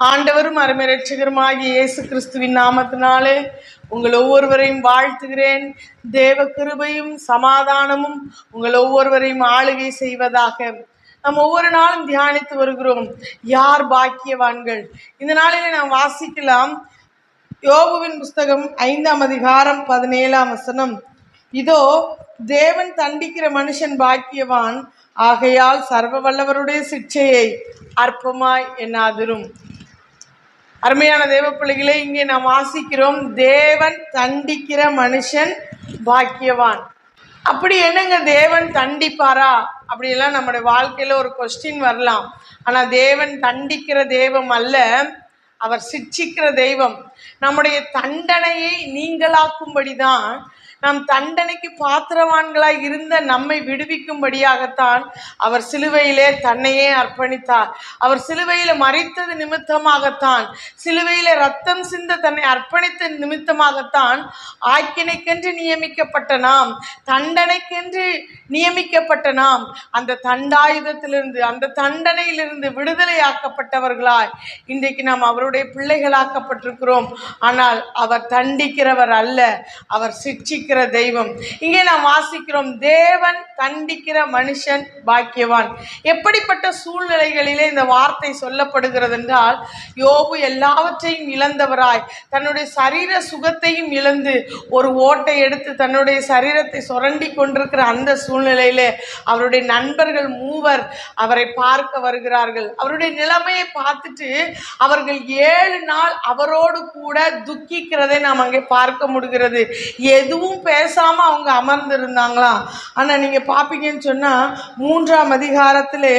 ஆண்டவரும் அருமரட்சகருமாகிய இயேசு கிறிஸ்துவின் நாமத்தினாலே உங்கள் ஒவ்வொருவரையும் வாழ்த்துகிறேன். தேவ கிருபையும் சமாதானமும் உங்கள் ஒவ்வொருவரையும் ஆளுகை செய்வதாக நாம் ஒவ்வொரு நாளும் தியானித்து வருகிறோம். யார் பாக்கியவான்கள்? இந்த நாளிலே நாம் வாசிக்கலாம் யோகுவின் புஸ்தகம் ஐந்தாம் அதிகாரம் பதினேழாம் வசனம். இதோ தேவன் தண்டிக்கிற மனுஷன் பாக்கியவான். ஆகையால் சர்வ வல்லவருடைய சிக்ஷையை அற்பமாய் என்னாதிரும் அருமையான தேவ பிள்ளைகளே இங்கே நாம் வாசிக்கிறோம் தேவன் தண்டிக்கிற மனுஷன் பாக்கியவான். அப்படி என்னங்க தேவன் தண்டிப்பாரா? அப்படியெல்லாம் நம்முடைய வாழ்க்கையில ஒரு கொஸ்டின் வரலாம். ஆனா தேவன் தண்டிக்கிற தெய்வம் அல்ல அவர் சிச்சிக்கிற தெய்வம். நம்முடைய தண்டனையை நீங்களாக்கும்படிதான் நாம் தண்டனைக்கு பாத்திரவான்களாய் இருந்த நம்மை விடுவிக்கும்படியாகத்தான் அவர் சிலுவையிலே தன்னையே அர்ப்பணித்தார். அவர் சிலுவையில மறித்தது நிமித்தமாகத்தான் சிலுவையில ரத்தம் சிந்த தன்னை அர்ப்பணித்த நிமித்தமாகத்தான் ஆக்கினைக்கென்று நியமிக்கப்பட்ட நாம் தண்டனைக்கென்று நியமிக்கப்பட்ட நாம் அந்த தண்டாயுதத்திலிருந்து அந்த தண்டனையிலிருந்து விடுதலையாக்கப்பட்டவர்களாய் இன்றைக்கு நாம் அவருடைய பிள்ளைகளாக்கப்பட்டிருக்கிறோம். ஆனால் அவர் தண்டிக்கிறவர் அல்ல அவர் சிட்சிக்கிற தெய்வம். இங்கே நாம் வாசிக்கிறோம் தேவன் தண்டிக்கிற மனுஷன் பாக்கியவான். எப்படிப்பட்ட சூழ்நிலைகளிலே இந்த வார்த்தை சொல்லப்படுகிறது என்றால் யோபு எல்லாவற்றையும் இழந்தவராய் தன்னுடைய சரீர சுகத்தையும் இழந்து ஒரு ஓட்டை எடுத்து தன்னுடைய சரீரத்தை சுரண்டி கொண்டிருக்கிற அந்த சூழ்நிலையிலே அவருடைய நண்பர்கள் மூவர் அவரை பார்க்க வருகிறார்கள். அவருடைய நிலைமையை பார்த்துட்டு அவர்கள் ஏழு நாள் அவரோடு கூட துக்கிக்கிறதை நாம் அங்கே பார்க்க முடிகிறது. எதுவும் பேசாமல் அவங்க அமர்ந்திருந்தாங்களாம் ஆனால் நீங்கள் பார்ப்பீங்கன்னு சொன்னால் மூன்றாம் அதிகாரத்திலே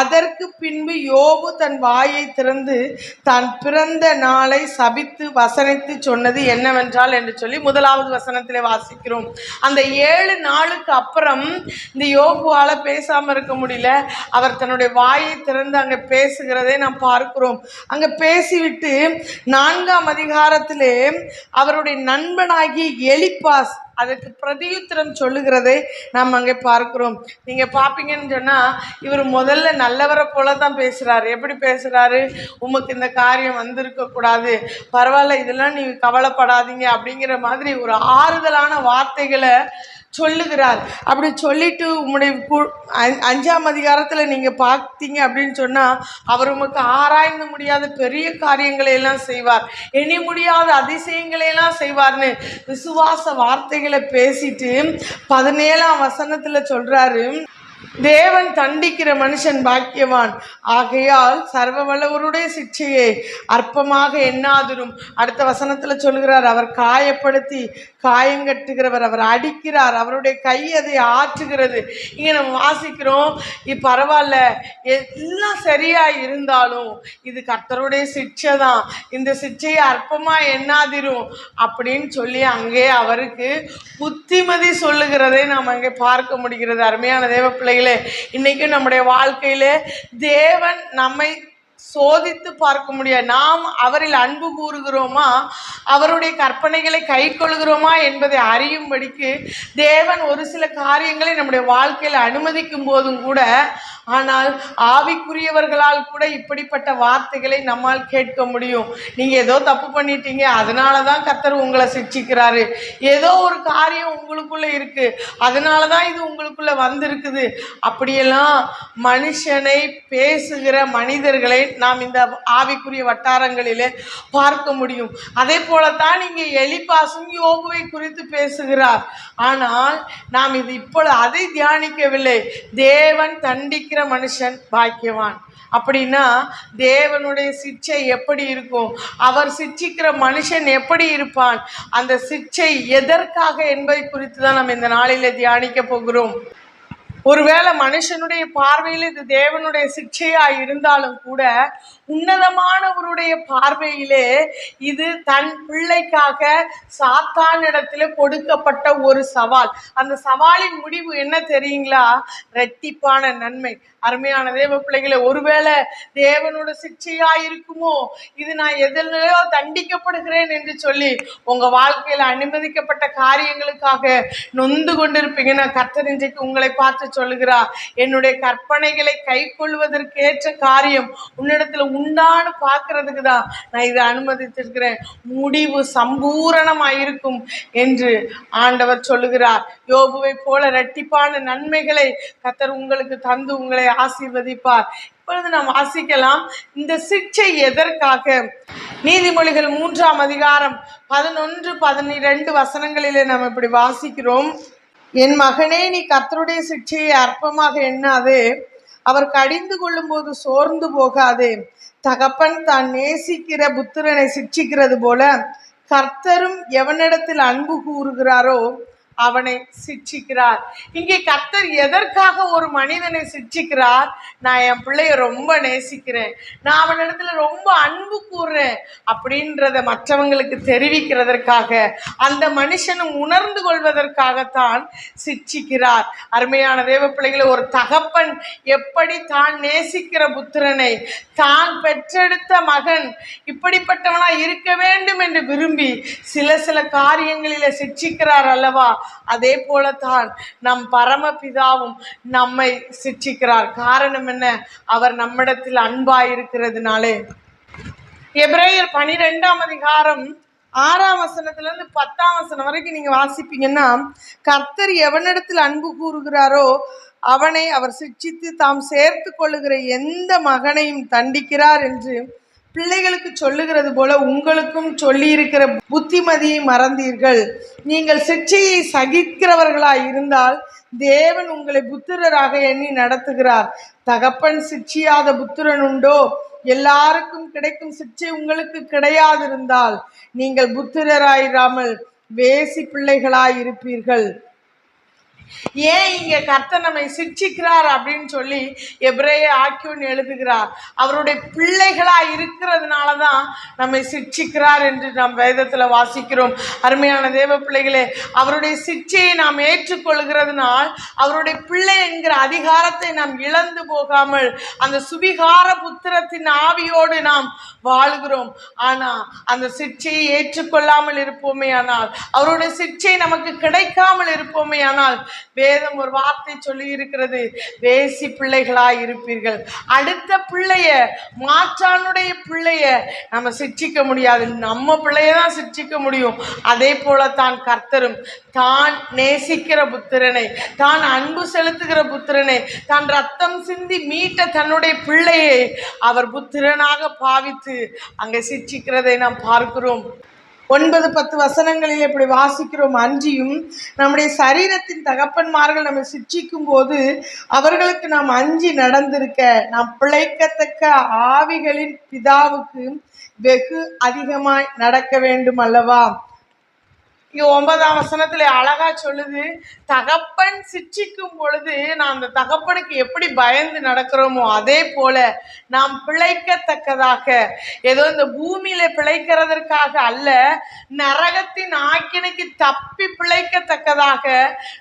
அதற்கு பின்பு யோபு தன் வாயை திறந்து தான் பிறந்த நாளை சபித்து வசனித்து சொன்னது என்னவென்றால் என்று சொல்லி முதலாவது வசனத்திலே வாசிக்கிறோம். அந்த ஏழு நாளுக்கு அப்புறம் இந்த யோபுவால் பேசாமல் இருக்க முடியல. அவர் தன்னுடைய வாயை திறந்து அங்கே பேசுகிறதை நாம் பார்க்கிறோம். அங்கே பேசிவிட்டு நான்காம் அதிகாரத்திலே அவருடைய நண்பனாகிய எலிப்பாஸ் அதுக்கு பிரதியுத்திரம் சொல்லுகிறதை நாம் அங்கே பார்க்கிறோம். நீங்கள் பார்ப்பீங்கன்னு சொன்னால் இவர் முதல்ல நல்லவரை போல தான் பேசுகிறாரு எப்படி பேசுகிறாரு உமக்கு இந்த காரியம் வந்திருக்கக்கூடாது பரவாயில்ல இதெல்லாம் நீங்கள் கவலைப்படாதீங்க அப்படிங்கிற மாதிரி ஒரு ஆறுதலான வார்த்தைகளை சொல்லுகிறார். அப்படி சொல்லிட்டு உங்களுடைய கு- அஞ்சாம் அதிகாரத்தில் நீங்கள் பார்த்தீங்க அப்படின்னு சொன்னால் அவர் உமக்கு ஆராய்ந்து முடியாத பெரிய காரியங்களை எல்லாம் செய்வார். எண்ணி முடியாத அதிசயங்களை எல்லாம் செய்வார்னு விசுவாச வார்த்தைகளை பேசிட்டு பதினேழாம் வசனத்தில் சொல்கிறாரு தேவன் தண்டிக்கிற மனுஷன் பாக்கியவான். ஆகையால் சர்வ வல்லவருடைய சிக்ஷையை அற்பமாக எண்ணாதிரும். அடுத்த வசனத்துல சொல்கிறார் அவர் காயப்படுத்தி காயங்கட்டுகிறவர் அவர் அடிக்கிறார் அவருடைய கை அதை ஆற்றுகிறது. இங்கே நம்ம வாசிக்கிறோம் இது பரவாயில்ல எல்லாம் சரியா இருந்தாலும் இது கர்த்தருடைய சிக்ஷை தான். இந்த சிக்ஷையை அற்பமா எண்ணாதிரும். அப்படின்னு சொல்லி அங்கே அவருக்கு புத்திமதி சொல்லுகிறதை நாம் அங்கே பார்க்க முடிகிறது. அருமையான தேவப்பிள்ளை பிள்ளைகளே இன்னைக்கு நம்முடைய வாழ்க்கையில தேவன் நம்மை சோதித்து பார்க்க முடியாது. நாம் அவரில் அன்பு கூறுகிறோமா? அவருடைய கற்பனைகளை கை கொள்கிறோமா என்பதை அறியும்படிக்கு தேவன் ஒரு சில காரியங்களை நம்முடைய வாழ்க்கையில் அனுமதிக்கும் போதும் கூட ஆனால் ஆவிக்குரியவர்களால் கூட இப்படிப்பட்ட வார்த்தைகளை நம்மால் கேட்க முடியும். நீங்கள் ஏதோ தப்பு பண்ணிட்டீங்க அதனால தான் கர்த்தர் உங்களை சிக்ஷிக்கிறாரு ஏதோ ஒரு காரியம் உங்களுக்குள்ளே இருக்குது அதனால தான் இது உங்களுக்குள்ளே வந்திருக்குது. அப்படியெல்லாம் மனுஷனை பேசுகிற மனிதர்களை நாம் இந்த ஆவிக்குரிய வட்டாரங்களிலே பார்க்க முடியும். அதே போலத்தான் இங்கே எலிபாசும் யோகுவை குறித்து பேசுகிறார். ஆனால் நாம் இது இப்பொழுது அதை தியானிக்கவில்லை. தேவன் தண்டிக்கிற மனுஷன் பாக்கியவான். அப்படின்னா தேவனுடைய சிச்சை எப்படி இருக்கும்? அவர் சிச்சிக்கிற மனுஷன் எப்படி இருப்பான்? அந்த சிச்சை எதற்காக என்பதை குறித்து தான் நம்ம இந்த நாளில தியானிக்க போகிறோம். ஒருவேளை மனுஷனுடைய பார்வையில் இது தேவனுடைய சிக்ஷையா இருந்தாலும் கூட உன்னதமானவருடைய பார்வையிலே இது தன் பிள்ளைக்காக சாத்தானிடத்துல கொடுக்கப்பட்ட ஒரு சவால். அந்த சவாலின் முடிவு என்ன தெரியுங்களா? ரெட்டிப்பான நன்மை. அருமையான தேவ பிள்ளைகளை ஒருவேளை தேவனோட சிக்ஷையா இருக்குமோ? இது நான் எதிலையோ தண்டிக்கப்படுகிறேன் என்று சொல்லி உங்க வாழ்க்கையில அனுமதிக்கப்பட்ட காரியங்களுக்காக நொந்து கொண்டிருப்பீங்க. நான் கர்த்தர் இன்றைக்கு உங்களை பார்த்து சொல்லுகிறார் என்னுடைய கற்பனைகளை கை கொள்வதற்கேற்ற காரியம் உன்னிடத்துல உண்டான்னு பார்க்கறதுக்கு தான் நான் இதை அனுமதித்திருக்கிறேன். முடிவு சம்பூரணமாயிருக்கும் என்று ஆண்டவர் சொல்லுகிறார். யோபுவை போல இரட்டிப்பான நன்மைகளை கத்தர் உங்களுக்கு தந்து உங்களை ஆசீர்வதிப்பார். இப்பொழுது நாம் வாசிக்கலாம். இந்த சிக்ஷை எதற்காக? நீதிமொழிகள் மூன்றாம் அதிகாரம் பதினொன்று பதினிரெண்டு வசனங்களிலே நாம் இப்படி வாசிக்கிறோம். என் மகனே நீ கர்த்தருடைய சிக்ஷையை அற்பமாக எண்ணாதே. அவர் கடிந்து கொள்ளும்போது சோர்ந்து போகாதே. தகப்பன் தான் நேசிக்கிற புத்திரனை சிக்ஷிக்கிறது போல கர்த்தரும் எவனிடத்தில் அன்பு கூறுகிறாரோ அவனை சிட்சிக்கிறார் இங்கே கர்த்தர் எதற்காக ஒரு மனிதனை சிட்சிக்கிறார் நான் என் பிள்ளைய ரொம்ப நேசிக்கிறேன். நான் அவனிடத்துல ரொம்ப அன்பு கூறுறேன் அப்படின்றத மற்றவங்களுக்கு தெரிவிக்கிறதற்காக அந்த மனுஷனும் உணர்ந்து கொள்வதற்காகத்தான் சிட்சிக்கிறார் அருமையான தேவ பிள்ளைகளை ஒரு தகப்பன் எப்படி தான் நேசிக்கிற புத்திரனை தான் பெற்றெடுத்த மகன் இப்படிப்பட்டவனா இருக்க வேண்டும் என்று விரும்பி சில சில காரியங்களில சிட்சிக்கிறார் அல்லவா? அதே போலத்தான் நம் பரமபிதாவும் நம்மை சிட்சிக்கிறார் காரணம் என்ன? அவர் நம்மிடத்தில் அன்பாயிருக்கிறதுனாலே. எப்ரேயர் பனிரெண்டாம் அதிகாரம் ஆறாம் வசனத்திலேருந்து பத்தாம் வசனம் வரைக்கும் நீங்க வாசிப்பீங்கன்னா கர்த்தர் எவனிடத்தில் அன்பு கூறுகிறாரோ அவனை அவர் சிட்சித்து தாம் சேர்த்து கொள்ளுகிற எந்த மகனையும் தண்டிக்கிறார் என்று பிள்ளைகளுக்கு சொல்லுகிறது போல உங்களுக்கும் சொல்லியிருக்கிற புத்திமதியை மறந்தீர்கள். நீங்கள் சிக்ஷையை சகிக்கிறவர்களாய் இருந்தால் தேவன் உங்களை புத்திரராக எண்ணி நடத்துகிறார். தகப்பன் சிக்ஷியாத புத்திரன் உண்டோ? எல்லாருக்கும் கிடைக்கும் சிக்ஷை உங்களுக்கு கிடையாதிருந்தால் நீங்கள் புத்திரராயிராமல் வேசி பிள்ளைகளாய் இருப்பீர்கள் ஏன் இங்க கர்த்தர் நம்மை சிக்ஷிக்கிறார் அப்படின்னு சொல்லி எப்ரேய ஆக்கியோன்னு எழுதுகிறார். அவருடைய பிள்ளைகளா இருக்கிறதுனால தான் நம்மை சிக்ஷிக்கிறார் என்று நாம் வேதத்துல வாசிக்கிறோம். அருமையான தேவ பிள்ளைகளே அவருடைய சிக்ஷையை நாம் ஏற்றுக்கொள்கிறதுனால் அவருடைய பிள்ளை என்கிற அதிகாரத்தை நாம் இழந்து போகாமல் அந்த சுவிகார புத்திரத்தின் ஆவியோடு நாம் வாழுகிறோம். ஆனால் அந்த சிக்ஷையை ஏற்றுக்கொள்ளாமல் இருப்போமே ஆனால் அவருடைய சிக்ஷை நமக்கு கிடைக்காமல் இருப்போமே ஆனால் வேதம் ஒரு வார்த்தை சொல்லி இருக்கிறது. வேசி பிள்ளைகளாய் இருப்பீர்கள். அடுத்த பிள்ளைய மாற்றானுடைய பிள்ளைய நம்ம சிக்ஷிக்க முடியாது. நம்ம பிள்ளைய தான் சிக்ஷிக்க முடியும். அதே போல தான் கர்த்தரும் தான் நேசிக்கிற புத்திரனை தான் அன்பு செலுத்துகிற புத்திரனை தான் ரத்தம் சிந்தி மீட்ட தன்னுடைய பிள்ளையை அவர் புத்திரனாக பாவித்து அங்கே சிக்ஷிக்கிறதை நாம் பார்க்கிறோம். ஒன்பது பத்து வசனங்களில் இப்படி வாசிக்கிறோம். அஞ்சியும் நம்முடைய சரீரத்தின் தகப்பன்மார்கள் நம்மை சிக்ஷிக்கும் போது அவர்களுக்கு நாம் அஞ்சி நடந்திருக்க நாம் பிழைக்கத்தக்க ஆவிகளின் பிதாவுக்கு வெகு அதிகமாய் நடக்க வேண்டும் அல்லவா? இங்கே ஒன்பதாம் வசனத்தில் அழகாக சொல்லுது தகப்பன் சிட்சிக்கும் பொழுது நான் அந்த தகப்பனுக்கு எப்படி பயந்து நடக்கிறோமோ அதே போல நாம் பிழைக்கத்தக்கதாக. ஏதோ இந்த பூமியில் பிழைக்கிறதற்காக அல்ல நரகத்தின் ஆக்கினைக்கு தப்பி பிழைக்கத்தக்கதாக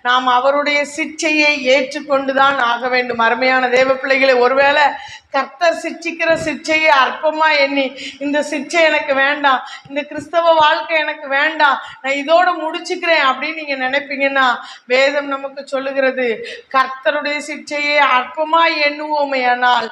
நாம் அவருடைய சிச்சையை ஏற்றுக்கொண்டு தான் ஆக வேண்டும். அருமையான தேவ பிள்ளைகளை ஒருவேளை கர்த்தர் சிச்சிக்கிற சிச்சையை அற்பமாக எண்ணி இந்த சிச்சை எனக்கு வேண்டாம் இந்த கிறிஸ்தவ வாழ்க்கை எனக்கு வேண்டாம் நான் இதோட முடிச்சுக்கிறேன் அப்படின்னு நீங்க நினைப்பீங்கன்னா வேதம் நமக்கு சொல்லுகிறது கர்த்தருடைய சிட்சையை அற்பமா எண்ணுவோமே ஆனால்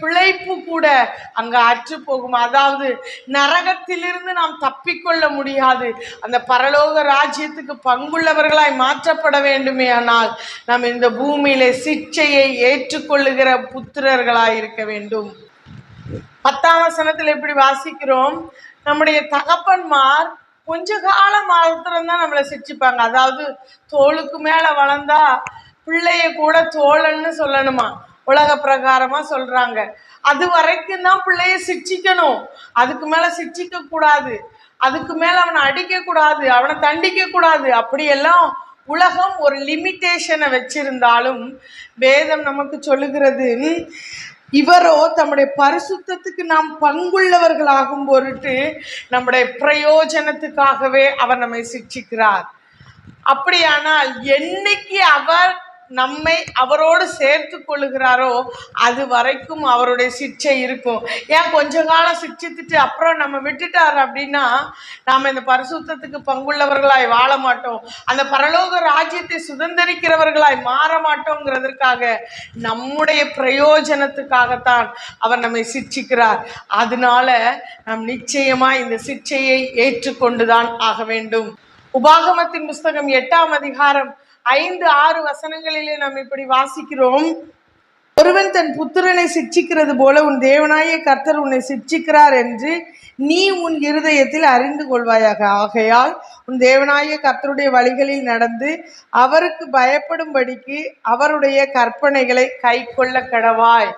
பிழைப்பு கூட அங்க அற்று போகும். அதாவது நரகத்திலிருந்து நாம் தப்பிக்கொள்ள முடியாது. அந்த பரலோக ராஜ்யத்துக்கு பங்குள்ளவர்களாய் மாற்றப்பட வேண்டுமே ஆனால் நாம் இந்த பூமியிலே சிச்சையை ஏற்றுக்கொள்ளுகிற புத்திரர்களாய் இருக்க வேண்டும். பத்தாம் வசனத்தில் எப்படி வாசிக்கிறோம்? நம்முடைய தகப்பன்மார் கொஞ்ச காலம் மாத்திரம்தான் நம்மளை சிரிச்சுப்பாங்க. அதாவது தோளுக்கு மேலே வளர்ந்தா பிள்ளைய கூட தோழன்னு சொல்லணுமா? உலக பிரகாரமா சொல்றாங்க. அது வரைக்கும் தான் பிள்ளைய சிட்சிக்கணும் அதுக்கு மேல சிட்சிக்க கூடாது. அதுக்கு மேல அவனை அடிக்க கூடாது. அவனை தண்டிக்க கூடாது. அப்படியெல்லாம் உலகம் ஒரு லிமிட்டேஷனை வச்சிருந்தாலும் வேதம் நமக்கு சொல்லுகிறது. இவரோ தம்முடைய பரிசுத்தத்துக்கு நாம் பங்குள்ளவர்களாகும் பொருட்டு நம்முடைய பிரயோஜனத்துக்காகவே அவர் நம்மை சிக்ஷிக்கிறார். அப்படியானால் என்னைக்கு அவர் நம்மை அவரோடு சேர்த்து கொள்ளுகிறாரோ அது வரைக்கும் அவருடைய சிக்ஷை இருக்கும். ஏன் கொஞ்ச காலம் சிக்ஷித்துட்டு அப்புறம் நம்ம விட்டுட்டார் அப்படின்னா நாம் இந்த பரிசுத்தத்துக்கு பங்குள்ளவர்களாய் வாழ மாட்டோம். அந்த பரலோக ராஜ்யத்தை சுதந்திரிக்கிறவர்களாய் மாற மாட்டோங்கிறதற்காக நம்முடைய பிரயோஜனத்துக்காகத்தான் அவர் நம்மை சிக்ஷிக்கிறார். அதனால நாம் நிச்சயமாக இந்த சிக்ஷையை ஏற்றுக்கொண்டுதான் ஆக வேண்டும். உபாகமத்தின் புஸ்தகம் எட்டாம் அதிகாரம் ஐந்து ஆறு வசனங்களிலே நாம் இப்படி வாசிக்கிறோம். ஒருவன் தன் புத்திரனை சிக்ஷிக்கிறது போல உன் தேவனாய கர்த்தர் உன்னை சிட்சிக்கிறார் என்று நீ உன் இருதயத்தில் அறிந்து கொள்வாயாக. ஆகையால் உன் தேவனாய கர்த்தருடைய வழிகளில் நடந்து அவருக்கு பயப்படும்படிக்கு அவருடைய கற்பனைகளை கைக்கொள்ள கடவாய்.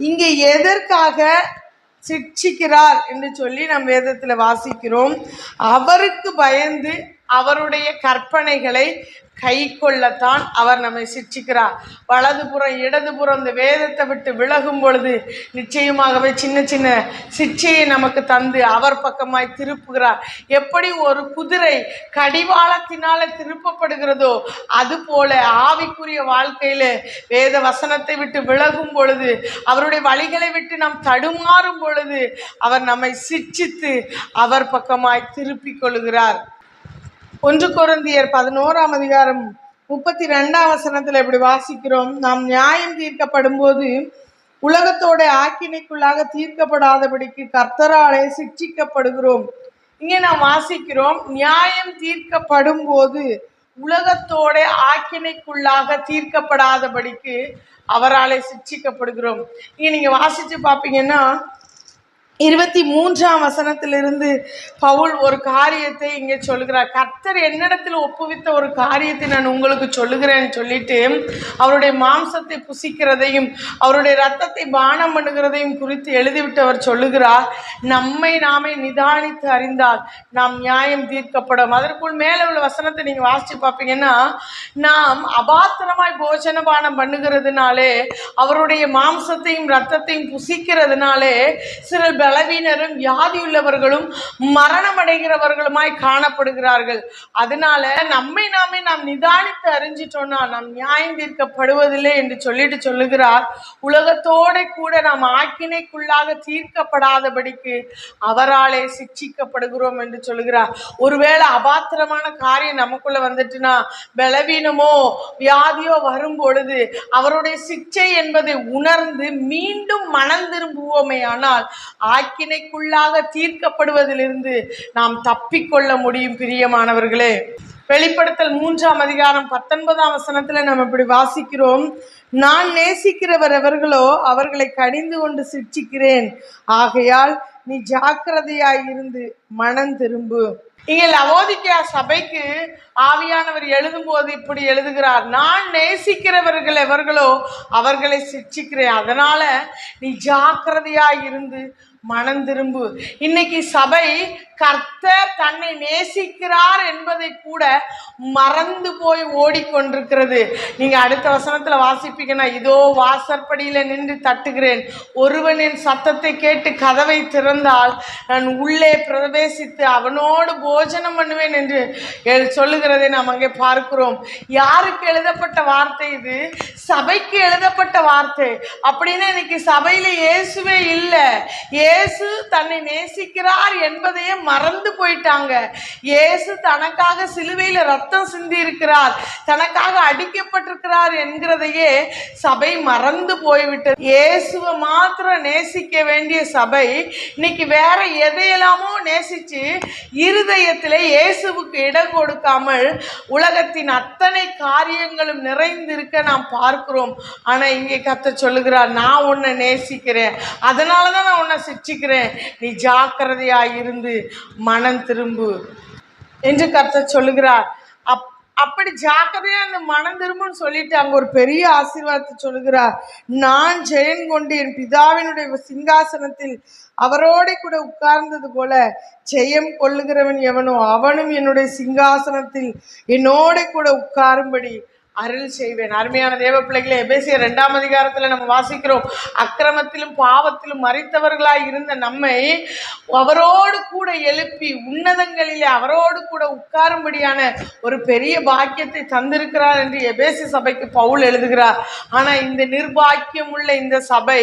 இங்கே எதற்காக சிட்சிக்கிறார் என்று சொல்லி நம் வேதத்தில் வாசிக்கிறோம். அவருக்கு பயந்து அவருடைய கற்பனைகளை கை கொள்ளத்தான் அவர் நம்மை சிட்சிக்கிறார் வலதுபுறம் இடதுபுறம் இந்த வேதத்தை விட்டு விலகும் பொழுது நிச்சயமாகவே சின்ன சின்ன சிச்சையை நமக்கு தந்து அவர் பக்கமாய் திருப்புகிறார். எப்படி ஒரு குதிரை கடிவாளத்தினால திருப்பப்படுகிறதோ அதுபோல ஆவிக்குரிய வாழ்க்கையில வேத வசனத்தை விட்டு விலகும் பொழுது அவருடைய வழிகளை விட்டு நாம் தடுமாறும் பொழுது அவர் நம்மை சிச்சித்து அவர் பக்கமாய் திருப்பிக் கொள்கிறார் ஒன்று கொரிந்தியர் பதினோராம் அதிகாரம் முப்பத்தி ரெண்டாம் வசனத்தில் இப்படி வாசிக்கிறோம். நாம் நியாயம் தீர்க்கப்படும் போது உலகத்தோட ஆக்கினைக்குள்ளாக தீர்க்கப்படாதபடிக்கு கர்த்தராலே சிக்ஷிக்கப்படுகிறோம் இங்கே நாம் வாசிக்கிறோம் நியாயம் தீர்க்கப்படும் போது உலகத்தோட ஆக்கினைக்குள்ளாக தீர்க்கப்படாதபடிக்கு அவராலே சிக்ஷிக்கப்படுகிறோம் இங்கே நீங்கள் வாசித்து பார்ப்பீங்கன்னா இருபத்தி மூன்றாம் வசனத்திலிருந்து பவுல் ஒரு காரியத்தை இங்கே சொல்லுகிறார் கர்த்தர் என்னிடத்தில் ஒப்புவித்த ஒரு காரியத்தை நான் உங்களுக்கு சொல்லுகிறேன்னு சொல்லிட்டு அவருடைய மாம்சத்தை புசிக்கிறதையும் அவருடைய ரத்தத்தை பானம் பண்ணுகிறதையும் குறித்து எழுதிவிட்டு அவர் சொல்லுகிறார். நம்மை நாமே நிதானித்து அறிந்தால் நாம் நியாயம் தீர்க்கப்படும். அதற்குள் மேலே உள்ள வசனத்தை நீங்கள் வாசித்து பார்ப்பீங்கன்னா நாம் அபாத்திரமாய் போஜன பானம் பண்ணுகிறதுனாலே அவருடைய மாம்சத்தையும் ரத்தத்தையும் புசிக்கிறதுனாலே சில பலவீனரும் வியாதியுள்ளவர்களும் மரணம் அடைகிறவர்களுமாய் காணப்படுகிறார்கள். அதனால நம்மை நாமே நாம் நிதானித்து அறிஞ்சிட்டோம்னா நாம் நியாயம் தீர்க்கப்படுவதில்லை என்று சொல்லிட்டு சொல்லுகிறார். உலகத்தோட கூட நாம் ஆக்கினைக்குள்ளாக தீர்க்கப்படாதபடிக்கு அவராலே சிக்ஷிக்கப்படுகிறோம் என்று சொல்லுகிறார். ஒருவேளை அபாத்திரமான காரியம் நமக்குள்ள வந்துட்டுனா பலவீனமோ வியாதியோ வரும் பொழுது அவருடைய சிக்ஷை என்பதை உணர்ந்து மீண்டும் மனம் திரும்புவோமே ஆனால் ஆக்கினைக்குள்ளாக தீர்க்கப்படுவதிலிருந்து நாம் தப்பிக்கொள்ள முடியும் பிரியமானவர்களே. வெளிப்படுத்தல் மூன்றாம் அதிகாரம் பத்தொன்பதாம் வசனத்துல நம்ம இப்படி வாசிக்கிறோம். நான் நேசிக்கிறவர் எவர்களோ அவர்களை கடிந்து கொண்டு சிரிச்சிக்கிறேன் ஆகையால் நீ ஜாக்கிரதையாய் இருந்து மனம் திரும்பு. இங்கே லவோதிக்கா சபைக்கு ஆவியானவர் எழுதும்போது இப்படி எழுதுகிறார். நான் நேசிக்கிறவர்கள் எவர்களோ அவர்களை சிரிச்சிக்கிறேன் அதனால நீ ஜாக்கிரதையாய் இருந்து மனம் திரும்பு. இன்னைக்கு சபை கர்த்தர் தன்னை நேசிக்கிறார் என்பதை கூட மறந்து போய் ஓடிக்கொண்டிருக்கிறது. நீங்க அடுத்த வசனத்துல வாசிப்பீங்கன்னா இதோ வாசற்படியில நின்று தட்டுகிறேன். ஒருவனின் சத்தத்தை கேட்டு கதவை திறந்தால் நான் உள்ளே பிரவேசித்து அவனோடு போஜனம் பண்ணுவேன் என்று சொல்லுகிறதை நாம் அங்கே பார்க்கிறோம். யாருக்கு எழுதப்பட்ட வார்த்தை இது? சபைக்கு எழுதப்பட்ட வார்த்தை. அப்படின்னா இன்னைக்கு சபையில இயேசுவே இல்லை. இயேசு தன்னை நேசிக்கிறார் என்பதையே மறந்து போயிட்டாங்க. இயேசு தனக்காக சிலுவையில் ரத்தம் சிந்தி இருக்கிறார் தனக்காக அடிக்கப்பட்டிருக்கிறார் என்கிறதையே சபை மறந்து போய்விட்டது. இயேசுவை மாத்திரம் நேசிக்க வேண்டிய சபை இன்னைக்கு வேற எதையெல்லாமோ நேசிச்சு இருதயத்தில் இயேசுவுக்கு இடம் கொடுக்காமல் உலகத்தின் அத்தனை காரியங்களும் நிறைந்திருக்க நாம் பார்க்கிறோம். ஆனால் இங்கே கத்த சொல்லுகிறார் நான் உன்னை நேசிக்கிறேன். அதனால தான் நான் உன்னை சிச்சிக்கிறேன் நீ ஜாக்கிரதையாக இருந்து மனம் திரும்பு என்று கருத்தை சொல்லுகிறார். அப் அப்படி ஜாக்கிரதையா அந்த மனம் திரும்பன்னு சொல்லிட்டு அங்க ஒரு பெரிய ஆசீர்வாதத்தை சொல்லுகிறார். நான் ஜெயன் கொண்டு என் பிதாவினுடைய சிங்காசனத்தில் அவரோட கூட உட்கார்ந்தது போல ஜெயம் கொள்ளுகிறவன் எவனோ அவனும் என்னுடைய சிங்காசனத்தில் என்னோட கூட உட்காரும்படி அருள் செய்வேன். அருமையான தேவ பிள்ளைகளை எபேசிய ரெண்டாம் அதிகாரத்தில் நம்ம வாசிக்கிறோம். அக்கிரமத்திலும் பாவத்திலும் மறைத்தவர்களாய் இருந்த நம்மை அவரோடு கூட எழுப்பி உன்னதங்களிலே அவரோடு கூட உட்காரும்படியான ஒரு பெரிய பாக்கியத்தை தந்திருக்கிறார் என்று எபேசி சபைக்கு பவுல் எழுதுகிறார். ஆனா இந்த நிர்பாக்கியம் உள்ள இந்த சபை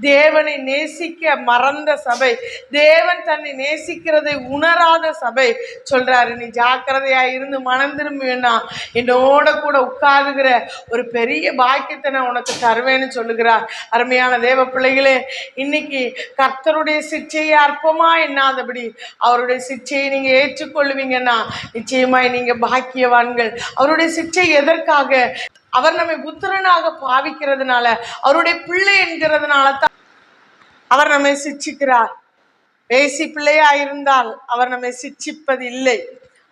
தேவனை நேசிக்க மறந்த சபை தேவன் தன்னை நேசிக்கிறதை உணராத சபை சொல்றாரு நீ ஜாக்கிரதையா இருந்து மனம் திரும்புவேனா என்னோட கூட உட்காருகிற ஒரு பெரிய பாக்கியத்தை நான் உனக்கு தருவேன்னு சொல்லுகிறார். அருமையான தேவ பிள்ளைகளே இன்னைக்கு கர்த்தருடைய சிச்சையை அற்பமா என்னாதபடி அவருடைய சிச்சையை நீங்க ஏற்றுக்கொள்வீங்கன்னா நிச்சயமாய் நீங்க பாக்கியவான்கள். அவருடைய சிச்சை எதற்காக? அவர் நம்மை புத்திரனாக பாவிக்கிறதுனால அவருடைய பிள்ளை என்கிறதுனால தான் அவர் நம்மை சிச்சிக்கிறார். பேசி பிள்ளையா இருந்தால் அவர் நம்மை சிச்சிப்பது இல்லை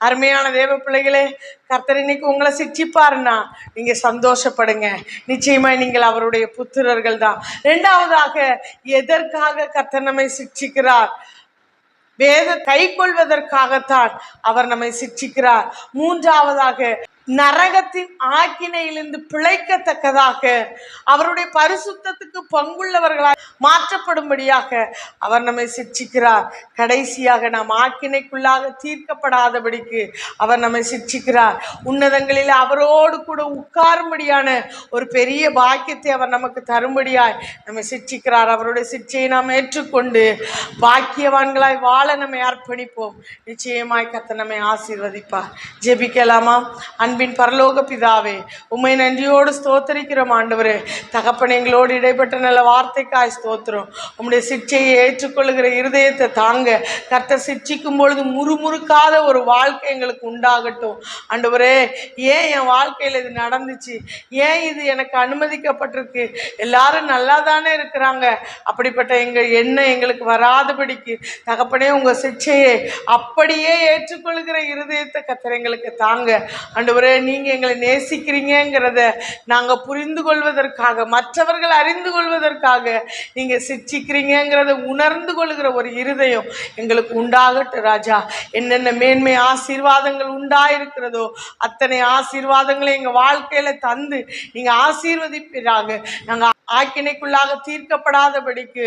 அருமையான தேவ பிள்ளைகளே கர்த்தர் இன்னைக்கு உங்களை சிட்சிப்பாருன்னா நீங்க சந்தோஷப்படுங்க. நிச்சயமாக நீங்கள் அவருடைய புத்திரர்கள் தான். ரெண்டாவதாக எதற்காக கர்த்தர் நம்மை சிட்சிக்கிறார் வேத கை கொள்வதற்காகத்தான் அவர் நம்மை சிச்சிக்கிறார் மூன்றாவதாக நரகத்தின் ஆக்கினையிலிருந்து பிழைக்கத்தக்கதாக அவருடைய பரிசுத்தத்துக்கு பங்குள்ளவர்களால் மாற்றப்படும்படியாக அவர் நம்மை சிக்ஷிக்கிறார் கடைசியாக நாம் ஆக்கினைக்குள்ளாக தீர்க்கப்படாதபடிக்கு அவர் நம்மை சிக்ஷிக்கிறார் உன்னதங்களில் அவரோடு கூட உட்காரும்படியான ஒரு பெரிய பாக்கியத்தை அவர் நமக்கு தரும்படியாய் நம்மை சிக்ஷிக்கிறார் அவருடைய சிக்ஷையை நாம் ஏற்றுக்கொண்டு பாக்கியவான்களாய் வாழ நம்மை அர்ப்பணிப்போம். நிச்சயமாய் கத்த நம்மை ஆசீர்வதிப்பார். ஜெபிக்கலாமா? அன்பின் பரலோக பிதாவே உண்மை நன்றியோடு ஸ்தோத்தரிக்கிறோம் ஆண்டவரே. தகப்பன் எங்களோடு இடைப்பட்ட நல்ல வார்த்தைக்காய் ஸ்தோத்திரம். உம்முடைய சிக்ஷையை ஏற்றுக்கொள்ளுகிற இருதயத்தை தாங்க கர்த்த சிக்ஷிக்கும் பொழுது முறுமுறுக்காத ஒரு வாழ்க்கை எங்களுக்கு உண்டாகட்டும். ஆண்டவரே ஏன் என் வாழ்க்கையில் இது நடந்துச்சு? ஏன் இது எனக்கு அனுமதிக்கப்பட்டிருக்கு? எல்லாரும் நல்லா தானே இருக்கிறாங்க. அப்படிப்பட்ட எங்கள் எண்ணம் எங்களுக்கு வராதபடிக்கு தகப்பனே உங்கள் சிக்ஷையை அப்படியே ஏற்றுக்கொள்கிற இருதயத்தை கத்தர் எங்களுக்கு தாங்க. ஆண்டவரே நீங்கள் எங்களை நேசிக்கிறீங்கங்கிறத நாங்கள் புரிந்து கொள்வதற்காக மற்றவர்கள் அறிந்து கொள்வதற்காக நீங்கள் சிச்சிக்கிறீங்கிறத உணர்ந்து கொள்கிற ஒரு இருதயம் எங்களுக்கு உண்டாகட்டும் ராஜா. என்னென்ன மேன்மை ஆசீர்வாதங்கள் உண்டாயிருக்கிறதோ அத்தனை ஆசீர்வாதங்களை எங்கள் வாழ்க்கையில் தந்து நீங்கள் ஆசீர்வதிப்பீராக. நாங்கள் ஆக்கினைக்குள்ளாக தீர்க்கப்படாதபடிக்கு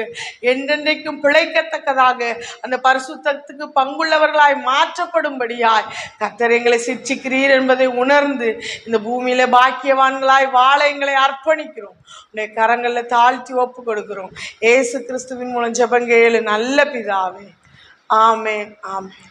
என்றென்றைக்கும் பிழைக்கத்தக்கதாக அந்த பரிசுத்தத்துக்கு பங்குள்ளவர்களாய் மாற்றப்படும்படியாய் கத்தர் எங்களை சிட்சிக்கிறீர் என்பதை உணர்ந்து இந்த பூமியில பாக்கியவான்களாய் வாழ எங்களை அர்ப்பணிக்கிறோம். உடைய கரங்களில் தாழ்த்தி ஒப்பு கொடுக்கிறோம் ஏசு கிறிஸ்துவின் மூலம் ஜெபங்க ஏழு நல்ல பிதாவே. ஆமேன் ஆமேன்.